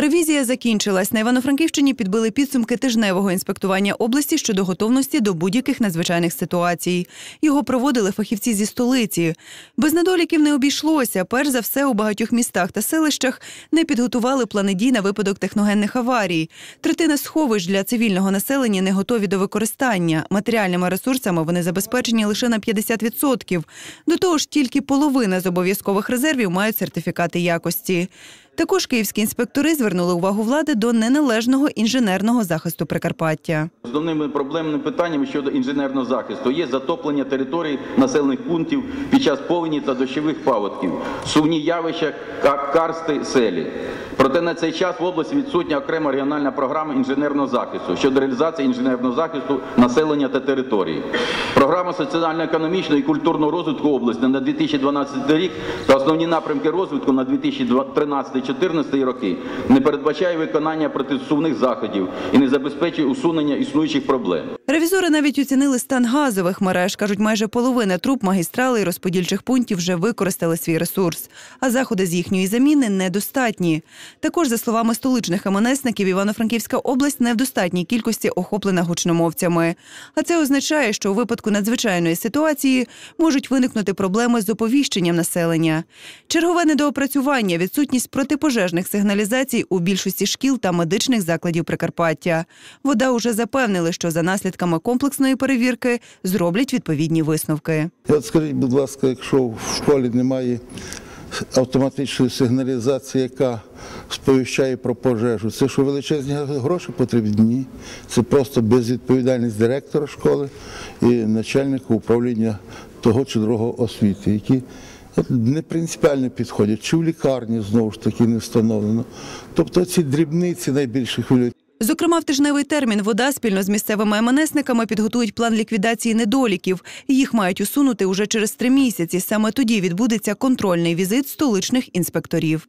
Ревізія закінчилась. На Івано-Франківщині підбили підсумки тижневого інспектування області щодо готовності до будь-яких надзвичайних ситуацій. Його проводили фахівці зі столиці. Без недоліків не обійшлося. Перш за все, у багатьох містах та селищах не підготували плани дій на випадок техногенних аварій. Третина сховищ для цивільного населення не готові до використання. Матеріальними ресурсами вони забезпечені лише на 50%. До того ж, тільки половина з обов'язкових резервів мають сертифікати якості. Також київські інспектори звернули увагу влади до неналежного інженерного захисту Прикарпаття. Основними проблемними питаннями щодо інженерного захисту є затоплення територій населених пунктів під час повені та дощових паводків, сувні явища, карсти, селі. Проте на цей час в області відсутня окрема регіональна програма інженерного захисту щодо реалізації інженерного захисту населення та території. Програма соціально-економічного і культурного розвитку області на 2012 рік та основні напрямки розвитку на 2013-2014 роки не передбачає виконання протисувних заходів і не забезпечує усунення існуючих проблем. Ревізори навіть оцінили стан газових мереж. кажуть, майже половина труб магістралей розподільчих пунктів вже використали свій ресурс, а заходи з їхньої заміни недостатні. Також, за словами столичних МНСників, Івано-Франківська область не в достатній кількості охоплена гучномовцями. А це означає, що у випадку надзвичайної ситуації можуть виникнути проблеми з оповіщенням населення. Чергове недоопрацювання, відсутність протипожежних сигналізацій у більшості шкіл та медичних закладів Прикарпаття. Вода уже запевнили, що за наслідками комплексної перевірки зроблять відповідні висновки. От скажіть, будь ласка, якщо в школі немає автоматичної сигналізації, яка сповіщає про пожежу, це що величезні гроші потрібні? Це просто безвідповідальність директора школи і начальника управління того чи другого освіти, які не принципіально підходять. Чи в лікарні знову ж таки не встановлено. Тобто ці дрібниці найбільше хвилюють. Зокрема, в тижневий термін вода спільно з місцевими МНСниками підготують план ліквідації недоліків. Їх мають усунути уже через три місяці. Саме тоді відбудеться контрольний візит столичних інспекторів.